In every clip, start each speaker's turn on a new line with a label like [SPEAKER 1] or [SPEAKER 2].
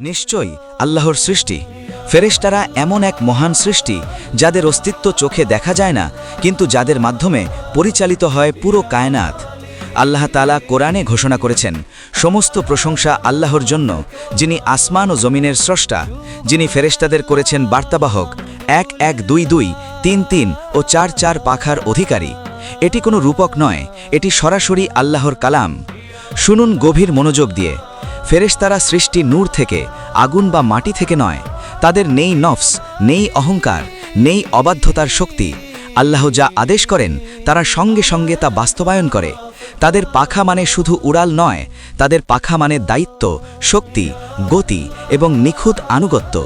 [SPEAKER 1] নিশ্চয়ই আল্লাহর সৃষ্টি। ফেরেশতারা এমন এক মহান সৃষ্টি, যাদের অস্তিত্ব চোখে দেখা যায় না, কিন্তু যাদের মাধ্যমে পরিচালিত হয় পুরো কায়নাত। আল্লাহ তালা কোরআনে ঘোষণা করেছেন, সমস্ত প্রশংসা আল্লাহর জন্য, যিনি আসমান ও জমিনের স্রষ্টা, যিনি ফেরেশতাদের করেছেন বার্তাবাহক, এক এক দুই দুই, তিন তিন ও চার চার পাখার অধিকারী। এটি কোনো রূপক নয়, এটি সরাসরি আল্লাহর কালাম। শুনুন গভীর মনোযোগ দিয়ে। ফেরেশতারা সৃষ্টি নূর থেকে, আগুন বা মাটি থেকে নয়। তাদের নেই নফস, নেই অহংকার, নেই অবাধ্যতার শক্তি। আল্লাহ যা আদেশ করেন, তারা সঙ্গে সঙ্গে তা বাস্তবায়ন করে। তাদের পাখা মানে শুধু উড়াল নয়, তাদের পাখা মানে দায়িত্ব, শক্তি, গতি এবং নিখুঁত আনুগত্য।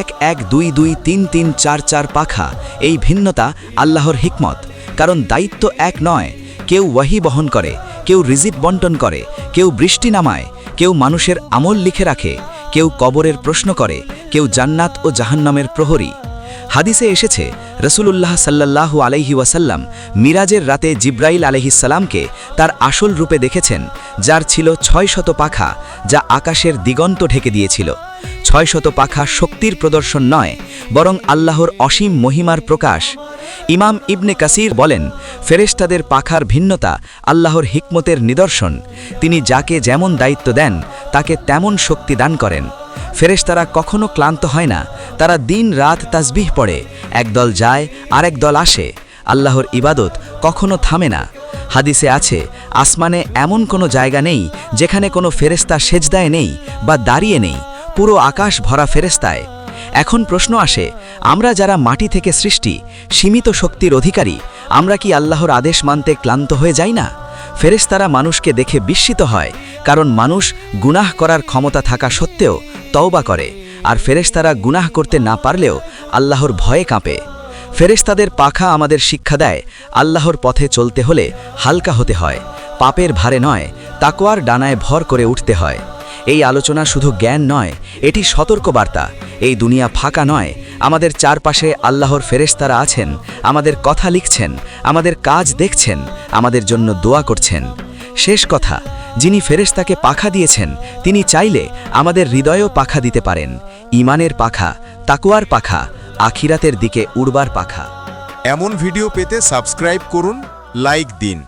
[SPEAKER 1] এক এক দুই দুই তিন তিন চার চার পাখা, এই ভিন্নতা আল্লাহর হিকমত। কারণ দায়িত্ব এক নয়, কেউ ওয়াহি বহন করে, কেউ রিজিক বন্টন করে, কেউ বৃষ্টি নামায় কেউ মানুষের আমল লিখে রাখে কেউ কবরের প্রশ্ন করে কেউ জান্নাত ও জাহান্নামের প্রহরী। হাদিসে এসেছে, রসুলুল্লাহ সাল্লাল্লাহু আলাইহি ওয়াসাল্লাম মিরাজের রাতে জিব্রাইল আলহিসাল্লামকে তার আসল রূপে দেখেছেন, যার ছিল ছয় শত পাখা, যা আকাশের দিগন্ত ঢেকে দিয়েছিল। ছয় শত পাখা শক্তির প্রদর্শন নয়, বরং আল্লাহর অসীম মহিমার প্রকাশ। ইমাম ইবনে কাসির বলেন, ফেরেশতাদের পাখার ভিন্নতা আল্লাহর হিকমতের নিদর্শন। তিনি যাকে যেমন দায়িত্ব দেন, তাকে তেমন শক্তি দান করেন। ফেরেশতারা কখনো ক্লান্ত হয় না। তারা দিন রাত তাসবিহ পড়ে। একদল যায়, আরেক দল আসে। আল্লাহর ইবাদত কখনো থামে না। হাদিসে আছে, আসমানে এমন কোনো জায়গা নেই যেখানে কোনো ফেরেস্তা সেজদায় নেই বা দাঁড়িয়ে নেই। পুরো আকাশ ভরা ফেরেস্তায় এখন প্রশ্ন আসে, আমরা যারা মাটি থেকে সৃষ্টি, সীমিত শক্তির অধিকারী, আমরা কি আল্লাহর আদেশ মানতে ক্লান্ত হয়ে যাই না? ফেরেস্তারা মানুষকে দেখে বিস্মিত হয়, কারণ মানুষ গুনাহ করার ক্ষমতা থাকা সত্ত্বেও তওবা করে, আর ফেরেশতারা গুনাহ করতে না পারলেও আল্লাহর ভয়ে কাঁপে। ফেরেশতাদের পাখা আমাদের শিক্ষা দেয়, আল্লাহর পথে চলতে হলে হালকা হতে হয়, পাপের ভারে নয় তাকোয়ার ডানায় ভর করে উঠতে হয়। এই আলোচনা শুধু জ্ঞান নয়, এটি সতর্কবার্তা। এই দুনিয়া ফাঁকা নয়, আমাদের চারপাশে আল্লাহর ফেরেশতারা আছেন, আমাদের কথা লিখছেন, আমাদের কাজ দেখছেন, আমাদের জন্য দোয়া করছেন। শেষ কথা, যিনি ফেরেশতাকে পাখা দিয়েছেন, তিনি চাইলে আমাদের হৃদয়েও পাখা দিতে পারেন। ইমানের পাখা তাকুয়ার পাখা, আখিরাতের দিকে উড়বার পাখা।
[SPEAKER 2] এমন ভিডিও পেতে সাবস্ক্রাইব করুন, লাইক দিন।